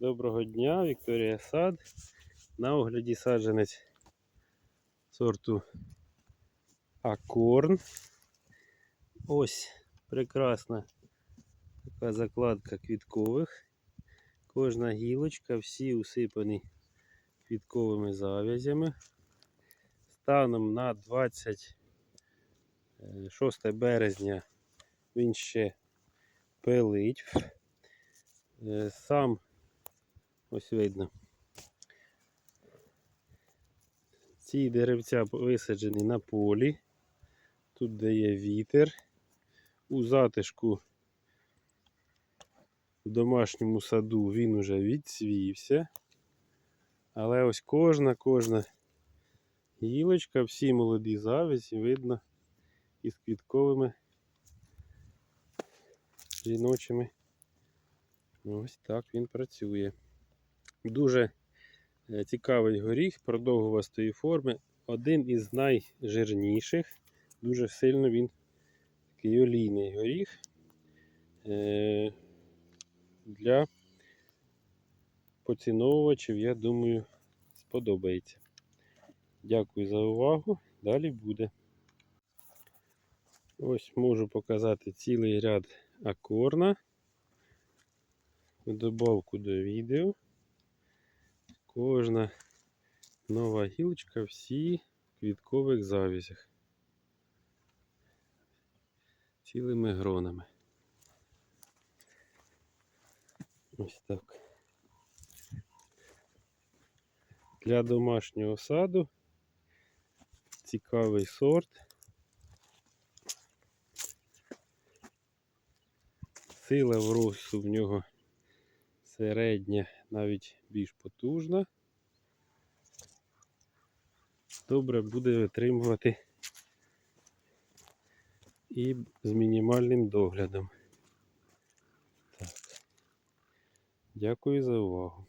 Доброго дня, Вікторія Сад. На огляді саджанець сорту Акорн. Ось прекрасна така закладка квіткових. Кожна гілочка, всі усипані квітковими зав'язями. Станом на 26 березня він ще пилить. Е, Сам ось видно. Ці деревця висаджені на полі. Тут дає вітер. У затишку в домашньому саду він уже відцвівся. Але ось кожна, кожна гілочка, всі молоді завязі видно із квітковими жіночими. Ось так він працює. Дуже е, цікавий горіх продовгувастої форми. Один із найжирніших. Дуже сильно він такий олійний горіх. Е, Для поціновувачів, я думаю, сподобається. Дякую за увагу. Далі буде. Ось можу показати цілий ряд акорна. В добавку до відео. Кожна нова гілочка всі в квіткових завязях. Цілими гронами. Ось так. Для домашнього саду цікавий сорт. Сила в росту в нього середня, навіть більш потужна. Добре буде витримувати і з мінімальним доглядом. Так. Дякую за увагу.